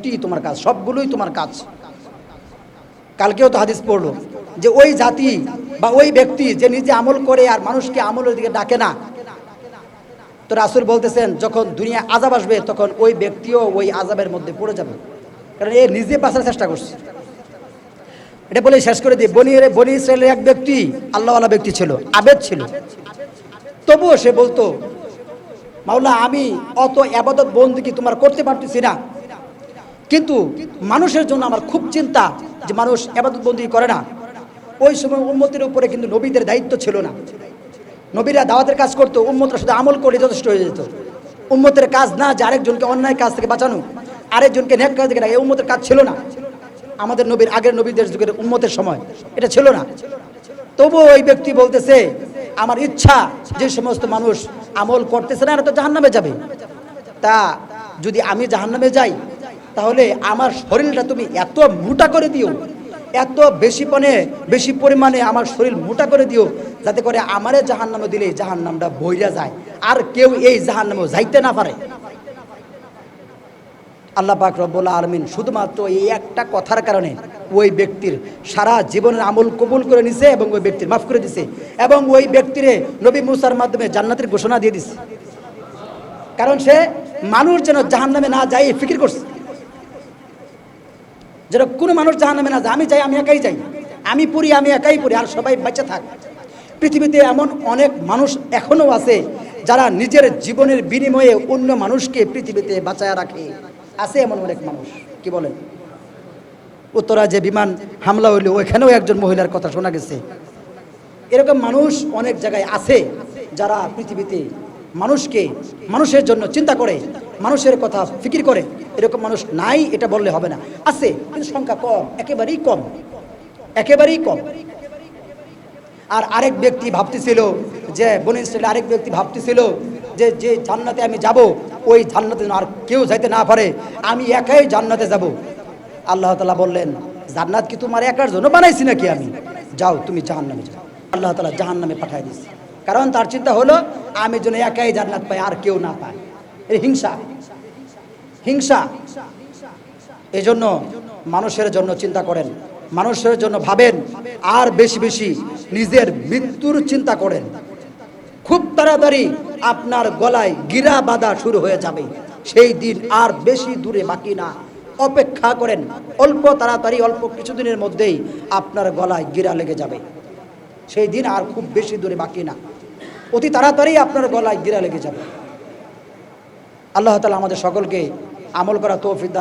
একটি তোমার কাজ, সবগুলোই তোমার কাজ। কালকেও তো হাদিস পড়ল যে ওই জাতি বা ওই ব্যক্তি যে নিজে আমল করে আর মানুষকে আমলের দিকে ডাকে না। তো রাসুল বলতেছেন, যখন দুনিয়া আজাব আসবে, তখন ওই ব্যক্তিও ওই আজাবের মধ্যে পড়ে যাবে। কারণ এ নিজে বাঁচার চেষ্টা করছে। এটা বলে শেষ করে দিই। বনি বনি ইসরায়েলের এক ব্যক্তি আল্লাহওয়ালা ব্যক্তি ছিল, আবেদ ছিল। তবুও সে বলতো, মাওলা, আমি অত আবাদত বন্দিকে তোমার করতে পারতেছি না? কিন্তু মানুষের জন্য আমার খুব চিন্তা যে মানুষ আবাদত বন্দি করে না। ওই সময় উন্মতির উপরে কিন্তু নবীদের দায়িত্ব ছিল না। নবীরা দাওয়াতের কাজ করতো উন্মতরা শুধু আমল করে যথেষ্ট হয়ে যেত। উম্মতের কাজ না যে আরেকজনকে অন্যায় কাজ থেকে বাঁচানো, আরেকজনকে নেক কাজ থেকে এই উন্মতের কাজ ছিল না। আমাদের নবীর আগের নবীদের যুগের উন্মতের সময় এটা ছিল না। তবুও ওই ব্যক্তি বলতেছে, আমার ইচ্ছা যে সমস্ত মানুষ আমল করতেছে না, এরা তো জাহান্নামে যাবে। তা যদি আমি জাহান্নামে যাই তাহলে আমার শরীরটা তুমি এত মোটা করে দিও, এত বেশি পনে বেশি পরিমাণে আমার শরীর মোটা করে দিও, যাতে করে আমারে জাহান্নামে দিলে জাহান্নামটা বইরা যায়, আর কেউ এই জাহান্নামে যাইতে না পারে। আল্লাহ পাক রব্বুল আলমিন শুধুমাত্র এই একটা কথার কারণে ওই ব্যক্তির সারা জীবনের আমল কবুল করে নিছে এবং ওই ব্যক্তির মাফ করে দিছে, এবং ওই ব্যক্তিরে নবী মুসার মাধ্যমে জান্নাতের ঘোষণা দিয়ে দিছে। কারণ সে মানুষ যেন জাহান নামে না যায়, এই ফিকির করছে। যেন কোনো মানুষ জাহান নামে না যায়। আমি যাই, আমি একাই যাই। আমি পড়ি, আমি একাই পড়ি, আর সবাই বেঁচে থাক। পৃথিবীতে এমন অনেক মানুষ এখনও আছে যারা নিজের জীবনের বিনিময়ে অন্য মানুষকে পৃথিবীতে বাঁচায় রাখে। আছে এমন অনেক মানুষ। কি বলেন? উত্তরা যে বিমান হামলা হইল, ওইখানেও একজন মহিলার কথা শোনা গেছে। এরকম মানুষ অনেক জায়গায় আছে যারা পৃথিবীতে মানুষকে, মানুষের জন্য চিন্তা করে, মানুষের কথা ফিকির করে, এরকম মানুষ নাই এটা বললে হবে না। আছে, কিন্তু সংখ্যা কম, একেবারেই কম। একেবারেই কম। আর আরেক ব্যক্তি ভাবতেছিল যে বনিন ইসরায়েলের আরেক ব্যক্তি ভাবতেছিল যে যে জান্নাতে আমি যাব, ওই জান্নাতে আর কেউ যাইতে না পারে, আমি একাই জান্নাতে যাব। আল্লাহ তালা বললেন, জান্নাত কি তোমার একার জন্য বানাইছি নাকি আমি? যাও, তুমি জাহান্নামে যাও। আল্লাহ তালা জাহান্নামে পাঠাই দিয়েছে। কারণ তার চিন্তা হলো, আমি যেন একাই জান্নাত পাই, আর কেউ না পায়। এই হিংসা। হিংসা। এই জন্য মানুষের জন্য চিন্তা করেন, মানুষের জন্য ভাবেন, আর বেশি বেশি নিজের মৃত্যুর চিন্তা করেন। খুব তাড়াতাড়ি আপনার গলায় গিরা বাঁধা শুরু হয়ে যাবে। সেই দিন আর বেশি দূরে বাকি না। অপেক্ষা করেন, অল্প তাড়াতাড়ি, অল্প কিছুদিনের মধ্যেই আপনার গলায় গিরা লেগে যাবে। সেই দিন আর খুব বেশি দূরে বাকি না। অতি তাড়াতাড়ি আপনার গলায় গিরা লেগে যাবে। আল্লাহ তালা আমাদের সকলকে আমল করা তৌফিক দান